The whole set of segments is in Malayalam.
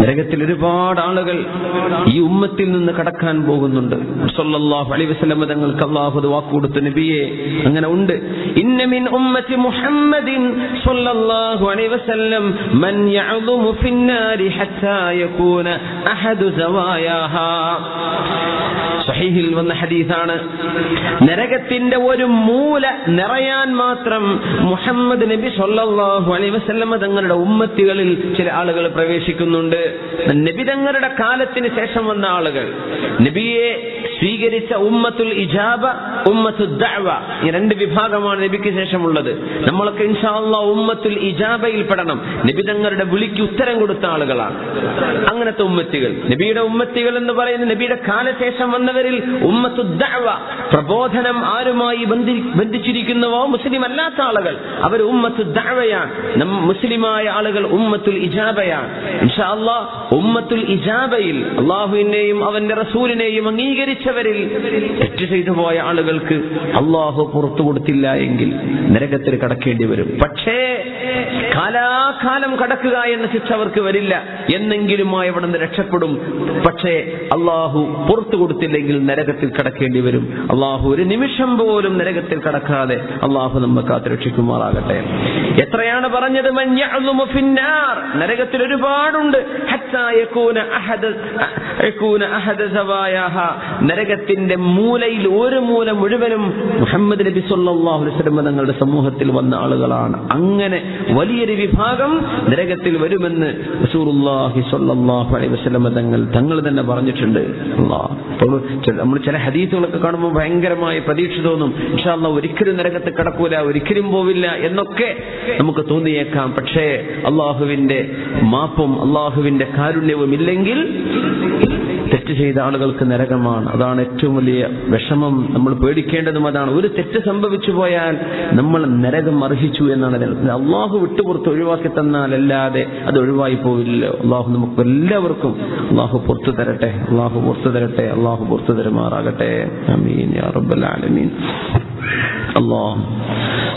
നരകത്തിൽ ഒരുപാട് ആളുകൾ ഈ ഉമ്മത്തിൽ നിന്ന് കടക്കാൻ പോകുന്നുണ്ട്. സല്ലല്ലാഹു അലൈഹി വസല്ലം തങ്ങൾക്ക് അള്ളാഹു വാക്ക് കൊടുത്ത നബിയെ അങ്ങനെ ഉണ്ട്. ഇന്ന മിൻ ഉമ്മത്തി മുഹമ്മദിൻ സല്ലല്ലാഹു അലൈഹി വസല്ലം മൻ ഫിന്നാരി ഹത്താ യകൂന അഹദു സഹീഹിൽ വന്ന ഹദീസാണ്. നരകത്തിന്റെ ഒരു മൂല നിറയാൻ മാത്രം മുഹമ്മദ് നബി സൊല്ലാഹു അലൈ വസ്ലമ തങ്ങളുടെ ഉമ്മത്തികളിൽ ചില ആളുകൾ പ്രവേശിക്കുന്നുണ്ട്. നബി തങ്ങളുടെ കാലത്തിന് ശേഷം വന്ന ആളുകൾ. നബിയെ സ്വീകരിച്ച ഉമ്മത്തുൽ ഇജാബ ഉമ്മത്തു ദഅവ ഈ രണ്ട് വിഭാഗമാണ് നബിക്ക് ശേഷമുള്ളത്. നമ്മളൊക്കെ ഇൻഷാല്ല ഉമ്മത്തുൽ ഇജാബയിൽ പെടണം. നബി തങ്ങളുടെ വിളിക്ക് ഉത്തരം കൊടുത്ത ആളുകളാണ്. അങ്ങനത്തെ ഉമ്മത്തികൾ. നബിയുടെ ഉമ്മത്തികൾ എന്ന് പറയുന്നത് നബിയുടെ കാലശേഷം വന്നവരിൽ ഉമ്മത്തു ദഅവ പ്രബോധനം ആരുമായി ബന്ധി ബന്ധിച്ചിരിക്കുന്നവോ മുസ്ലിം അല്ലാത്ത ആളുകൾ. അവർ ഉമ്മത്തുദ്വയാണ് മുസ്ലിമായ ആളുകൾ ഉമ്മത്തുൽ ഇജാബയാണ്. ഉമ്മത്തുൽ ഇജാബയിൽ അള്ളാഹുവിനെയും അവന്റെ റസൂലിനെയും അംഗീകരിച്ചവരിൽ തെറ്റ് ചെയ്തു പോയ ആളുകൾക്ക് അള്ളാഹു പുറത്തു കൊടുത്തില്ല എങ്കിൽ നരകത്തിൽ കടക്കേണ്ടി വരും. പക്ഷേ കാലാകാലം കടക്കുക എന്ന ശിക്ഷ അവർക്ക് വരില്ല. എന്നെങ്കിലും അവിടെ നിന്ന് രക്ഷപ്പെടും. പക്ഷേ അള്ളാഹു പുറത്തു കൊടുത്തില്ലെങ്കിൽ നരകത്തിൽ കടക്കേണ്ടി വരും. അള്ളാഹു ഒരു നിമിഷം പോലും നരകത്തിൽ കടക്കാതെ അള്ളാഹു നമ്മെ കാത്തു രക്ഷിക്കുമാറാകട്ടെ എത്രയാണ് പറഞ്ഞത്? നരകത്തിൽ ഒരുപാടുണ്ട്. നരകത്തിന്റെ മൂലയിൽ ഒരു മൂല മുഴുവനും മുഹമ്മദ് നബി വസല്ലം തങ്ങളുടെ സമൂഹത്തിൽ വന്ന ആളുകളാണ്. അങ്ങനെ വലിയൊരു വിഭാഗം നരകത്തിൽ വരുമെന്ന് തങ്ങൾ തങ്ങൾ തന്നെ പറഞ്ഞിട്ടുണ്ട്. നമ്മൾ ചില ഹദീസുകളൊക്കെ കാണുമ്പോൾ ഭയങ്കരമായ പ്രതീക്ഷ തോന്നും. ഇൻഷാ അല്ലാഹ് ഒരിക്കലും നരകത്ത് കടക്കൂല ഒരിക്കലും പോവില്ല എന്നൊക്കെ നമുക്ക് തോന്നിയേക്കാം. പക്ഷേ അള്ളാഹുവിന്റെ മാപ്പും അള്ളാഹുവിന്റെ കാരുണ്യവുമില്ലെങ്കിൽ തെറ്റ് ചെയ്ത ആളുകൾക്ക് നരകമാണ്. അതാണ് ഏറ്റവും വലിയ വിഷമം. നമ്മൾ പേടിക്കേണ്ടതും അതാണ്. ഒരു തെറ്റ് സംഭവിച്ചു പോയാൽ നമ്മൾ നരകം അർഹിച്ചു എന്നാണ് അള്ളാഹു വിട്ടുപുറത്ത് ഒഴിവാക്കി തന്നാൽ അല്ലാതെ അത് ഒഴിവായി പോവില്ല. അള്ളാഹു നമുക്ക് എല്ലാവർക്കും അള്ളാഹു പുറത്തു തരട്ടെ. അള്ളാഹു പുറത്തു തരട്ടെ. അള്ളാഹു പുറത്തു തരുമാറാകട്ടെ. അമീൻ അള്ളാഹു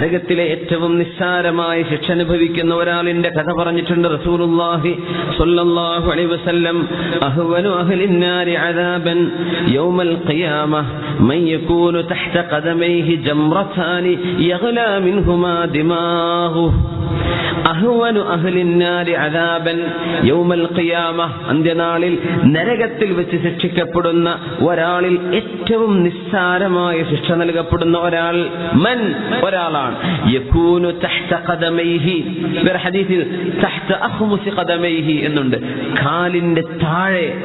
നരകത്തിലെ ഏറ്റവും നിസ്സാരമായ ശിക്ഷ അനുഭവിക്കുന്ന ഒരാളിന്റെ കഥ പറഞ്ഞിട്ടുണ്ട് റസൂലുള്ളാഹി സ്വല്ലല്ലാഹു അലൈഹി വസല്ലം. അഹ്വനു അഹ്ലിൻ നാരി അദാബൻ യൗമൽ ഖിയാമ. മൻ യകൂനു തഹ്ത ഖദമൈഹി ജംറതാനി യഗ്ലാ മിൻഹുമാ ദിമാഹു യൗമൽ ഖിയാമ അന്ത്യനാളിൽ നരകത്തിൽ വെച്ച് ശിക്ഷിക്കപ്പെടുന്ന ഒരാളിൽ ഏറ്റവും നിസ്സാരമായ ശിക്ഷ നൽകപ്പെടുന്ന ഒരാൾ മൻ? ഒരാളാണ്. യകൂനു തഹ്ത ഖദമൈഹി. തഹ്ത ഖദമൈഹി എന്നുണ്ട്. കാലിന്റെ താഴെ.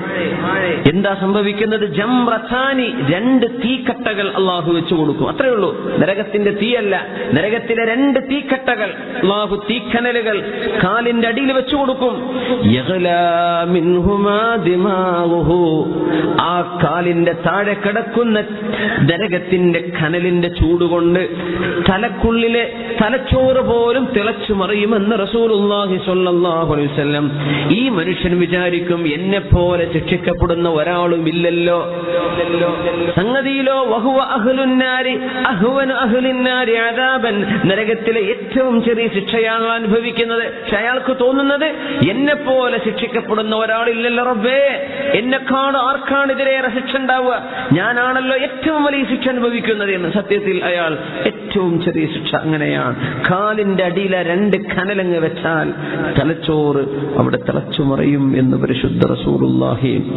എന്താ സംഭവിക്കുന്നത്? ജംറത്താനി രണ്ട് തീക്കട്ടകൾ അള്ളാഹു വെച്ചു കൊടുക്കും. അത്രേ ഉള്ളൂ. നരകത്തിന്റെ തീയല്ല. നരകത്തിലെ രണ്ട് തീക്കട്ടകൾ അള്ളാഹു തീക്കനലുകൾ കാലിന്റെ അടിയിൽ വെച്ചു കൊടുക്കും. ആ കാലിന്റെ താഴെ കിടക്കുന്ന നരകത്തിന്റെ കനലിന്റെ ചൂടുകൊണ്ട് തലക്കുള്ളിലെ തലച്ചോറ് പോലും തിളച്ചു മറിയുമെന്ന് റസൂലുള്ളാഹി സ്വല്ലല്ലാഹു അലൈഹി വസല്ലം ഈ മനുഷ്യൻ വിചാരിക്കും എന്നെ പോലെ ശിക്ഷിക്കപ്പെടുന്ന ഒരാളും ഇല്ലല്ലോ സംഗതിയിലോ വഹുവ അഹ്ലുന്നാരി അഹ്വനു അഹ്ലിന്നാരി നരകത്തിലെ ഏറ്റവും ചെറിയ ശിക്ഷയാണ് അനുഭവിക്കുന്നത് പക്ഷെ അയാൾക്ക് തോന്നുന്നത് എന്നെ പോലെ ശിക്ഷിക്കപ്പെടുന്ന ഒരാളില്ലല്ലോ റബ്ബേ. എന്നെ എന്നെക്കാണ് ആർക്കാണ് ഇതിലേറെ ശിക്ഷ ഉണ്ടാവുക? ഞാനാണല്ലോ ഏറ്റവും വലിയ ശിക്ഷ അനുഭവിക്കുന്നത്. എന്ന് സത്യത്തിൽ അയാൾ ഏറ്റവും ചെറിയ ശിക്ഷ അങ്ങനെയാണ്. കാലിന്റെ അടിയിലെ രണ്ട് കനലങ്ങ് വെച്ചാൽ തലച്ചോറ് അവിടെ തിളച്ചു എന്ന് പരിശുദ്ധ റസൂറുല്ലാഹി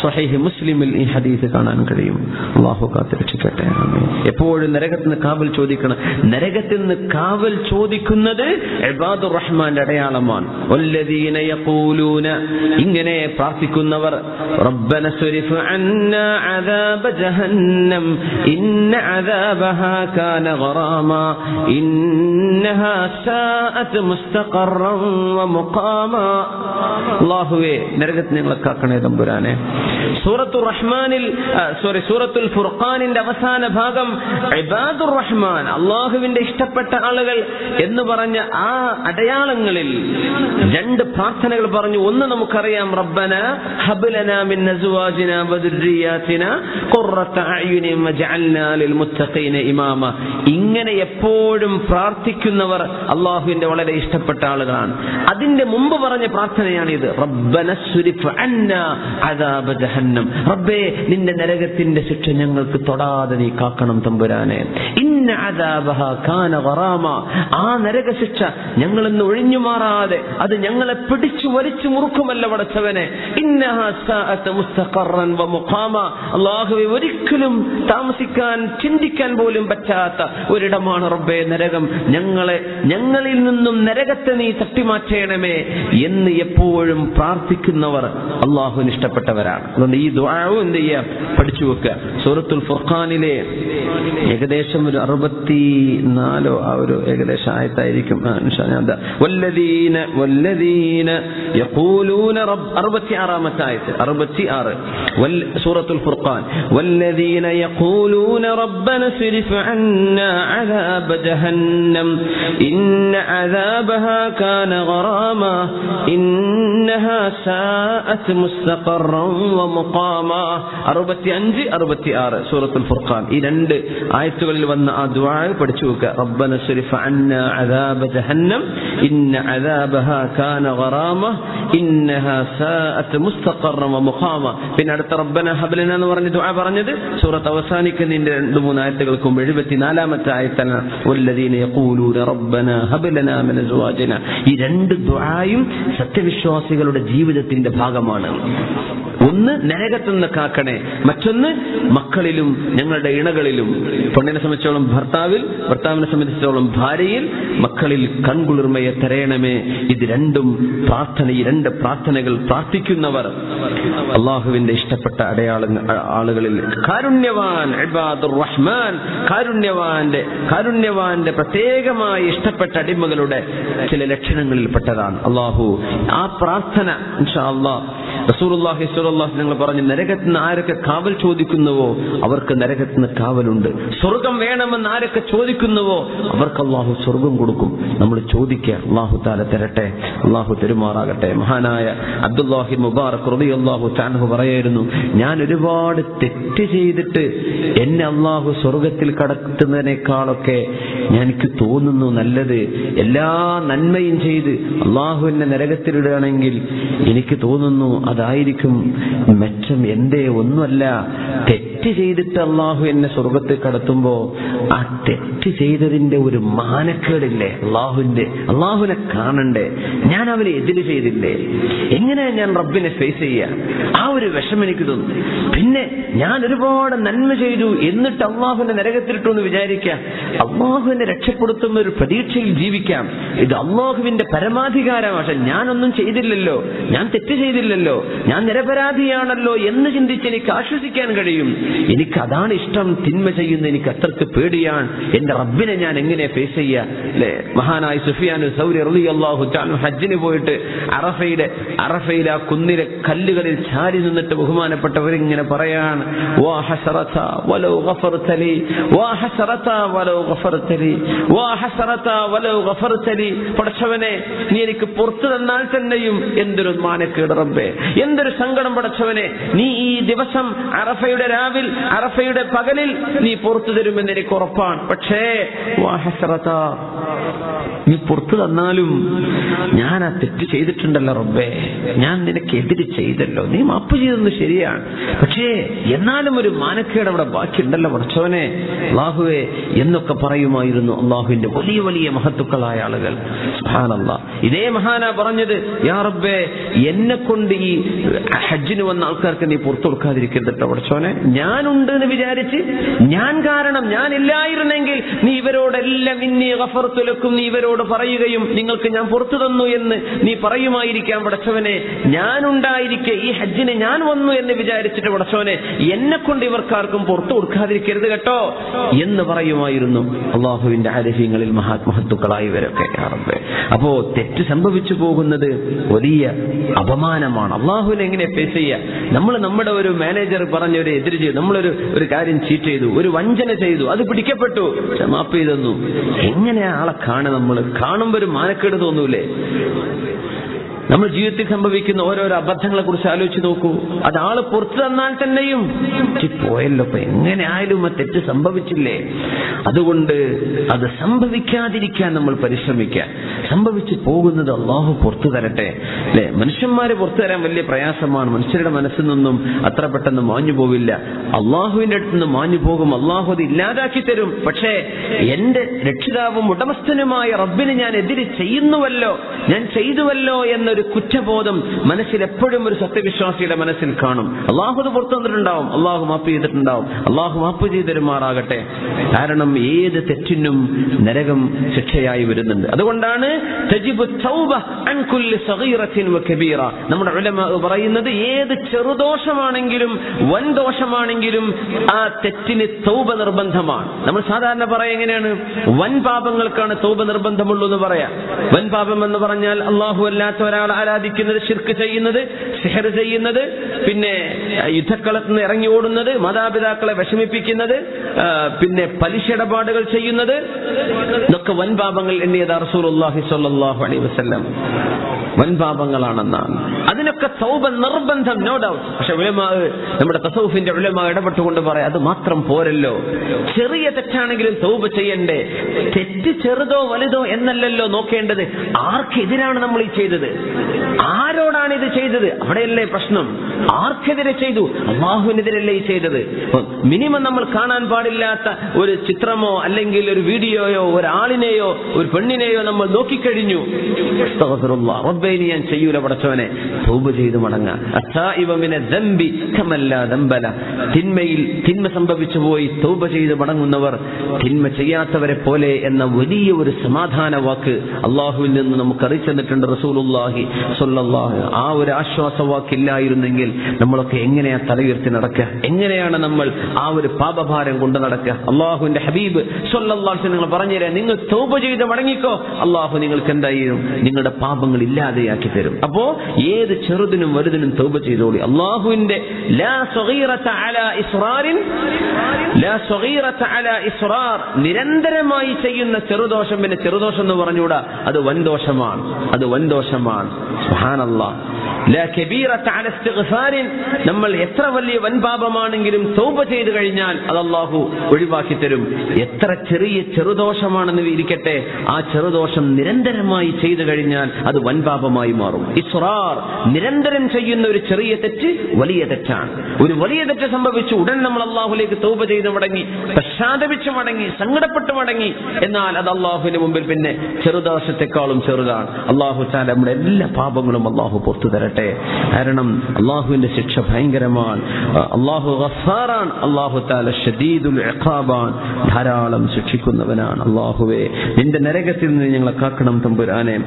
സ്വഹീഹ് മുസ്ലിമിൽ ഈ ഹദീസ് കാണാൻ കഴിയും. അള്ളാഹു കാത്തിരക്ഷിക്കട്ടെ. എപ്പോഴും നരകത്തിൽ നിന്ന് കാവൽ ചോദിക്കണം. നരകത്തിൽ നിന്ന് കാവൽ ചോദിക്കുന്നത് എബാദുർ റഹ്മാന്റെ അടയാളമാണ്. ഇങ്ങനെ പ്രാർത്ഥിക്കുന്നവർ റബ്ബന عنا അന്നാ അദാബ ജഹന്നം ഇന്ന അദാബഹാ കാന ഗറാമാ ഇന്നഹാ സാഅത് മുസ്തഖറൻ വമുഖാമാ അല്ലാഹുവേ നരകത്തിൽ ഞങ്ങളെ കാക്കണേ തമ്പുരാനെ സൂറത്തുർ റഹ്മാനിൽ സോറി സൂറത്തുൽ ഫുർഖാനിന്റെ അവസാന ഭാഗം ഇബാദുർ റഹ്മാൻ അള്ളാഹുവിന്റെ ഇഷ്ടപ്പെട്ട ആളുകൾ എന്ന് പറഞ്ഞ ആ അടയാളങ്ങളിൽ രണ്ട് പ്രാർത്ഥനകൾ പറഞ്ഞു. ഒന്ന് നമുക്കറിയാം റബ്ബന ഹബ്ലന മിൻ അസ്വാജിന വദുർരിയാതിന ഖുർറത അയുനി വജഅൽനാ ലിൽ മുത്തഖീന ഇമാമ. ഇങ്ങനെ എപ്പോഴും പ്രാർത്ഥിക്കുന്നവർ അള്ളാഹുവിന്റെ വളരെ ഇഷ്ടപ്പെട്ട ആളുകളാണ്. അതിന്റെ മുമ്പ് പറഞ്ഞ പ്രാർത്ഥനയാണ് ഇത് റബ്ബന സുരിഫ് അന്ന അദാബ ജഹന്നം റബ്ബേ നിന്റെ നരകത്തിന്റെ ശിക്ഷ ഞങ്ങൾക്ക് തൊടാതെ നീ കാക്കണം തമ്പുരാനെ. ആ നരകശിക്ഷ ഞങ്ങൾ ഇന്ന് ഒഴിഞ്ഞു മാറാതെ അത് ഞങ്ങളെ പിടിച്ചു വലിച്ചു മുറുക്കുമല്ല പടച്ചവനെ. അള്ളാഹുവെ ഒരിക്കലും താമസിക്കാൻ ചിന്തിക്കാൻ പോലും പറ്റാത്ത ഒരിടമാണ് റബ്ബെ നരകം. ഞങ്ങളെ ഞങ്ങളിൽ നിന്നും നരകത്തെ നീ തട്ടിമാറ്റേണമേ എന്ന് എപ്പോഴും പ്രാർത്ഥിക്കുന്നവർ അള്ളാഹുവിന് ഇഷ്ടപ്പെട്ടവരാണ്. അതുകൊണ്ട് ഈ ദ്വാരവും എന്ത് ചെയ്യാം? പഠിച്ചു വെക്കുക. സൂറത്തുൽ ഫുർഖാനിലെ ഏകദേശം ഒരു അറുപത്തി നാലോ ആ ഒരു ഏകദേശ ആയത്തായിരിക്കും വല്ലദീന വല്ലദീന യഖൂലൂന അറുപത്തി ആറാമത്തെ ആയത്ത് അറുപത്തി ആറ് സൂറത്തുൽ ഫുർഖാൻ വല്ലദീന യഖൂലൂന റബ്ബന സിരിഫ് അന്നാ അദാബ ജഹന്നം ഇന്ന അദാബഹ കാന ഗറാമ ഇന്നഹ സാഅത് മുസ്തഖറൻ വമുഖാമ അറുപത്തി അഞ്ച് അറുപത്തി ആറ് സൂറത്തുൽ ഫുർഖാൻ ഈ രണ്ട് ആയത്തുകളിൽ വന്ന ആ ദുആ പഠിച്ചു വെക്കുക. റബ്ബന സ്രിഫ് അന്ന അദാബ ജഹന്നം ഇന്ന അദാബഹ കാന ഗറാമ ഇന്നഹ സാഅത്ത് മുസ്തഖറ മുഖാമ. പിന്നെ അടുത്ത റബ്ബന ഹബ്ലന എന്ന് പറഞ്ഞ ദുആ പറഞ്ഞത് സൂറത്ത് അവസാനിക്കുന്നതിന്റെ രണ്ട് മൂന്ന് ആയത്തുകൾക്ക് മുമ്പ് എഴുപത്തിനാലാമത്തെ ആയത്തന വല്ലദീന യഖൂലൂന റബ്ബന ഹബ് ലനാ മിൻ അസ്വാജിന. ഈ രണ്ട് ദുആയും സത്യവിശ്വാസികളുടെ ജീവിതത്തിന്റെ ഭാഗമാണ്. ഒന്ന് നരകത്തുനിന്ന് കാക്കണേ. മറ്റൊന്ന് മക്കളിലും ഞങ്ങളുടെ ഇണകളിലും. പെണ്ണിനെ സംബന്ധിച്ചോളം ഭർത്താവിൽ ഭർത്താവിനെ സംബന്ധിച്ചോളം ഭാര്യയിൽ മക്കളിൽ കൺകുളിർമയെ തരയണമേ. ഇത് രണ്ടും പ്രാർത്ഥന ഈ രണ്ട് പ്രാർത്ഥനകൾ പ്രാർത്ഥിക്കുന്നവർ അള്ളാഹുവിന്റെ ഇഷ്ടപ്പെട്ട അടയാളങ്ങൾ ആളുകളിൽ. കാരുണ്യവാൻ റഹ്മാൻ കാരുണ്യവാന്റെ കാരുണ്യവാന്റെ പ്രത്യേകമായി ഇഷ്ടപ്പെട്ട അടിമകളുടെ ചില ലക്ഷണങ്ങളിൽ പെട്ടതാണ് അള്ളാഹു ആ പ്രാർത്ഥന ഇൻഷാ റസൂലുള്ളാഹി സ്വല്ലല്ലാഹു പറഞ്ഞു നരകത്തിൽ നിന്ന് ആരൊക്കെ കാവൽ ചോദിക്കുന്നുവോ അവർക്ക് നരകത്തിൽ നിന്ന് കാവലുണ്ട്. സ്വർഗം വേണമെന്ന് ആരൊക്കെ ചോദിക്കുന്നുവോ അവർക്ക് അള്ളാഹു സ്വർഗം കൊടുക്കും. നമ്മൾ ചോദിക്കുക അള്ളാഹു താല തരട്ടെ അള്ളാഹു തെരുമാറാകട്ടെ. മഹാനായ അബ്ദുല്ലാഹി മുബാറക് അള്ളാഹു താൻഹു പറയായിരുന്നു ഞാൻ ഒരുപാട് തെറ്റ് ചെയ്തിട്ട് എന്നെ അള്ളാഹു സ്വർഗത്തിൽ കടത്തുന്നതിനേക്കാളൊക്കെ എനിക്ക് തോന്നുന്നു നല്ലത്. എല്ലാ നന്മയും ചെയ്ത് അള്ളാഹു എന്നെ നരകത്തിലിടുകയാണെങ്കിൽ എനിക്ക് തോന്നുന്നു അതായിരിക്കും മെച്ചം. എന്റെ ഒന്നുമല്ല. തെറ്റ് ചെയ്തിട്ട് അള്ളാഹു എന്നെ സ്വർഗത്തിൽ കടത്തുമ്പോ ആ തെറ്റ് ചെയ്തതിന്റെ ഒരു മാനക്കേടില്ലേ? അള്ളാഹുവിന്റെ അള്ളാഹുവിനെ കാണണ്ടേ? ഞാൻ അവനെ എതിര് ചെയ്തില്ലേ? എങ്ങനെ ഞാൻ റബ്ബിനെ ഫേസ് ചെയ്യുക ആ ഒരു വിഷമം എനിക്ക് തോന്നുന്നു പിന്നെ ഞാൻ ഒരുപാട് നന്മ ചെയ്തു എന്നിട്ട് അള്ളാഹുവിന്റെ നരകത്തിലിട്ടു എന്ന് വിചാരിക്കാം. അള്ളാഹുവിനെ രക്ഷപ്പെടുത്തുന്ന ഒരു പ്രതീക്ഷയിൽ ജീവിക്കാം. ഇത് അള്ളാഹുവിന്റെ പരമാധികാരമാണ്. ഞാനൊന്നും ചെയ്തില്ലല്ലോ. ഞാൻ തെറ്റ് ചെയ്തില്ലല്ലോ. ഞാൻ നിരപരാധിയാണല്ലോ എന്ന് ചിന്തിച്ച് എനിക്ക് ആശ്വസിക്കാൻ കഴിയും. എനിക്ക് അതാണ് ഇഷ്ടം തിന്മ ചെയ്യുന്ന എനിക്ക് അത്രയ്ക്ക് പേടിയാണ്. എന്റെ റബ്ബിനെ ഞാൻ എങ്ങനെ ഫേസ് ചെയ്യാ? അല്ലെ? മഹാനായ സുഫിയാൻ സൗരി അള്ളാഹു ഹജ്ജിന് പോയിട്ട് അറഫയുടെ അറഫയിലെ ആ കുന്നിലെ കല്ലുകളിൽ ചാരി നിന്നിട്ട് ബഹുമാനപ്പെട്ടവരിങ്ങനെ പറയാണ് പടച്ചവനെ നീ എനിക്ക് പുറത്തു തന്നാൽ തന്നെയും. എന്തൊരു മാനക്കേട് റബ്ബേ. എന്തൊരു സങ്കടം പടച്ചവനെ? നീ ഈ ദിവസം അറഫയുടെ രാവിൽ അറഫയുടെ പകലിൽ നീ പുറത്തു തരുമെന്ന് എനിക്ക് ഉറപ്പാണ്. പക്ഷേ നീ പുറത്തു തന്നാലും ഞാൻ ആ തെറ്റ് ചെയ്തിട്ടുണ്ടല്ലോ റബ്ബേ. ഞാൻ നിനക്ക് എതിര് ചെയ്തല്ലോ. നീ മാപ്പ് ചെയ്തെന്ന് ശരിയാണ്. പക്ഷേ എന്നാലും ഒരു മാനക്കേട് അവിടെ ബാക്കിയുണ്ടല്ലോ പടച്ചവനെ. അള്ളാഹുവെ എന്നൊക്കെ പറയുമായിരുന്നു അള്ളാഹുവിന്റെ വലിയ വലിയ മഹത്തുക്കളായ ആളുകൾ. ഇതേ മഹാന പറഞ്ഞത് യാ റബ്ബേ എന്നെ കൊണ്ട് ഈ ഹജ്ജിന് വന്ന ആൾക്കാർക്ക് നീ പുറത്തു കൊടുക്കാതിരിക്കരുത് പഠിച്ചോനെ. ഞാനുണ്ട് എന്ന് വിചാരിച്ച് ഞാൻ കാരണം ഞാൻ ഇല്ലായിരുന്നെങ്കിൽ നീ ഇവരോടെല്ലാം ഇന്നി ഗഫർത്തുലക്കും നീ ഇവരോട് പറയുകയും നിങ്ങൾക്ക് ഞാൻ പുറത്തു തന്നു എന്ന് നീ പറയുമായിരിക്കാം പടച്ചവനെ ഞാനുണ്ടായിരിക്കെ ഈ ഹജ്ജിന് ഞാൻ വന്നു എന്ന് വിചാരിച്ചിട്ട് പടച്ചവനെ എന്നെ കൊണ്ട് ഇവർക്കാർക്കും പുറത്തു കൊടുക്കാതിരിക്കരുത് കേട്ടോ എന്ന് പറയുമായിരുന്നു അള്ളാഹുവിന്റെ ആരഹ്യങ്ങളിൽ മഹാത്മഹത്തുക്കളായവരൊക്കെ വരൊക്കെ അപ്പോ തെറ്റ് സംഭവിച്ചു പോകുന്നത് വലിയ അപമാനമാണ്. അള്ളാഹുവിനെ എങ്ങനെ ഫേസ് ചെയ്യുക നമ്മൾ നമ്മുടെ ഒരു മാനേജർ പറഞ്ഞ ഒരു എതിര് ചെയ്തു നമ്മളൊരു ഒരു കാര്യം ചീറ്റ് ചെയ്തു ഒരു വഞ്ചന ചെയ്തു അത് പിടിക്കപ്പെട്ടു. മാപ്പ് ചെയ്തെന്നു. എങ്ങനെ ആളെ കാണുക നമ്മൾ കാണുമ്പോൾ ഒരു മാനക്കേട് തോന്നൂലേ? നമ്മൾ ജീവിതത്തിൽ സംഭവിക്കുന്ന ഓരോരോ അബദ്ധങ്ങളെ കുറിച്ച് ആലോചിച്ച് നോക്കൂ. അത് ആൾ പുറത്തു തന്നാൽ തന്നെയും. പോയല്ലോ എങ്ങനെ ആയാലും ആ തെറ്റ് സംഭവിച്ചില്ലേ? അതുകൊണ്ട് അത് സംഭവിക്കാതിരിക്കാൻ നമ്മൾ പരിശ്രമിക്കുക. സംഭവിച്ചു പോകുന്നത് അള്ളാഹു പുറത്തു തരട്ടെ. അല്ലെ? മനുഷ്യന്മാര് പുറത്തു തരാൻ വലിയ പ്രയാസമാണ്. മനുഷ്യരുടെ മനസ്സിൽ നിന്നും അത്ര പെട്ടെന്ന് മാഞ്ഞു പോവില്ല. അള്ളാഹുവിന്റെ അടുത്ത് നിന്ന് മാഞ്ഞു പോകും. അള്ളാഹു അത് ഇല്ലാതാക്കി തരും. പക്ഷേ എന്റെ രക്ഷിതാവും ഉടമസ്ഥനുമായ റബ്ബിന് ഞാൻ എതിര് ചെയ്യുന്നുവല്ലോ ഞാൻ ചെയ്തുവല്ലോ എന്നൊരു കുറ്റബോധം മനസ്സിൽ എപ്പോഴും ഒരു സത്യവിശ്വാസിയുടെ മനസ്സിൽ കാണും. അള്ളാഹു അത് പുറത്തു വന്നിട്ടുണ്ടാവും അള്ളാഹു മാപ്പ് ചെയ്തിട്ടുണ്ടാവും. അള്ളാഹു മാപ്പ് ചെയ്തരുമാറാകട്ടെ കാരണം ഏത് തെറ്റിനും നരകം ശിക്ഷയായി വരുന്നുണ്ട്. അതുകൊണ്ടാണ് നമ്മുടെ ഉലമ പറയുന്നത് ഏത് ചെറുദോഷമാണെങ്കിലും വൻ ദോഷമാണെങ്കിലും ആ തെറ്റിന് തൗബ നിർബന്ധമാണ്. നമ്മൾ സാധാരണ പറയാം എങ്ങനെയാണ്? വൻ പാപങ്ങൾക്കാണ് തൗബ നിർബന്ധമുള്ളൂ എന്ന് പറയാം. വൻ പാപം എന്ന് പറഞ്ഞാൽ അള്ളാഹു അല്ലാത്ത ഒരാൾ ആരാധിക്കുന്നത് ഷിർക്ക് ചെയ്യുന്നത് സിഹർ ചെയ്യുന്നത് പിന്നെ യുദ്ധക്കളത്തിൽ നിന്ന് ഇറങ്ങി ഓടുന്നത് മാതാപിതാക്കളെ വിഷമിപ്പിക്കുന്നത് പിന്നെ പലിശ ഇടപാടുകൾ ചെയ്യുന്നത്? ഇതൊക്കെ വൻപാപങ്ങൾ പാപങ്ങൾ എണ്ണിയത് റസൂലുള്ളാഹി സ്വല്ലല്ലാഹു അലൈഹി വസല്ലം. വൻ പാപങ്ങളാണെന്നാണ്. അതിനൊക്കെ തൗബ നിർബന്ധം നോ ഡൗട്ട് പക്ഷെ ഉലമാവ് നമ്മുടെ തസൗഫിന്റെ ഉലമാവ് ഇടപെട്ടുകൊണ്ട് പറയാം അത് മാത്രം പോരല്ലോ. ചെറിയ തെറ്റാണെങ്കിലും തൗബ ചെയ്യണ്ടേ. തെറ്റ് ചെറുതോ വലുതോ എന്നല്ലല്ലോ നോക്കേണ്ടത്. ആർക്കെതിരാണ് നമ്മൾ ഈ ചെയ്തത്? ആരോടാണ് ഇത് ചെയ്തത്? അവിടെയല്ലേ പ്രശ്നം. ആർക്കെതിരെ ചെയ്തു? അള്ളാഹുവിനെതിരല്ലേ ഈ ചെയ്തത്. മിനിമം നമ്മൾ കാണാൻ പാടില്ലാത്ത ഒരു ചിത്രമോ അല്ലെങ്കിൽ ഒരു വീഡിയോയോ ഒരാളിനെയോ ഒരു പെണ്ണിനെയോ നമ്മൾ നോക്കിക്കഴിഞ്ഞു. ഇനി ഞാൻ ചെയ്യൂല പടച്ചവനെ. തൗബ ചെയ്ത് മടങ്ങാ. തിന്മയിൽ തിന്മ സംഭവിച്ചു പോയി തൗബ ചെയ്ത് മടങ്ങുന്നവർ തിന്മ ചെയ്യാത്തവരെ പോലെ എന്ന വലിയ ഒരു സമാധാന വാക്ക് അള്ളാഹുവിൽ നിന്ന് നമുക്ക് അറിയിച്ചെന്നിട്ടുണ്ട് റസൂലുള്ളാഹി സ്വല്ലല്ലാഹു ആ ഒരു ആശ്വാസ വാക്കില്ലായിരുന്നെങ്കിൽ നമ്മളൊക്കെ എങ്ങനെയാ തലയുയർത്തി നടക്കുക? എങ്ങനെയാണ് നമ്മൾ ആ ഒരു പാപഭാരം കൊണ്ട് നടക്കുക? അള്ളാഹുവിന്റെ ഹബീബ് സൊല്ലാഹു നിങ്ങൾ പറഞ്ഞുതരാം. നിങ്ങൾ തൗബ ചെയ്ത് മടങ്ങിക്കോ. അള്ളാഹു നിങ്ങൾക്ക് എന്തായാലും നിങ്ങളുടെ പാപങ്ങൾ ഇല്ലാതെയാക്കി തരും. അപ്പോ ഏത് ചെറുതിനും വലുതിനും തൗബ ചെയ്തോളി. അള്ളാഹുവിന്റെ നിരന്തരമായി ചെയ്യുന്ന ചെറുദോഷം പിന്നെ ചെറുദോഷം എന്ന് പറഞ്ഞുകൂടാ? അത് വൻദോഷമാണ്. അത് വൻദോഷമാണ്. സുബ്ഹാനല്ലാഹ് നമ്മൾ എത്ര വലിയ വൻപാപമാണെങ്കിലും തൗബ ചെയ്തു കഴിഞ്ഞാൽ അത് അള്ളാഹു ഒഴിവാക്കി തരും. എത്ര ചെറിയ ചെറുദോഷമാണെന്ന് ഇരിക്കട്ടെ ആ ചെറുദോഷം നിരന്തരമായി ചെയ്തു കഴിഞ്ഞാൽ അത് വൻപാപമായി മാറും. ഇസ്രാർ നിരന്തരം ചെയ്യുന്ന ഒരു ചെറിയ തെറ്റ് വലിയ തെറ്റാണ്. ഒരു വലിയ തെറ്റ് സംഭവിച്ചു ഉടൻ നമ്മൾ അള്ളാഹുലേക്ക് തൗബ ചെയ്ത് മടങ്ങി പശ്ചാത്തപിച്ച് മടങ്ങി സങ്കടപ്പെട്ട് മടങ്ങി. എന്നാൽ അത് അള്ളാഹുവിന് മുമ്പിൽ പിന്നെ ചെറുദോഷത്തെക്കാളും ചെറുതാണ്. അള്ളാഹു താല നമ്മുടെ എല്ലാ പാപങ്ങളും അള്ളാഹു പുറത്തു തരട്ടെ. കാരണം അള്ളാഹുവിന്റെ ശിക്ഷ ഭയങ്കരമാണ്. അള്ളാഹു ഗഫാറാണ്. അള്ളാഹു താല ഷദീദുൽ ഇഖാബാൻ ധാരാളം ശിക്ഷിക്കുന്നവനാണ് അള്ളാഹുവേ. നിന്റെ നരകത്തിൽ നിന്ന് ഞങ്ങളെ കാക്കണം തമ്പുരാനെ.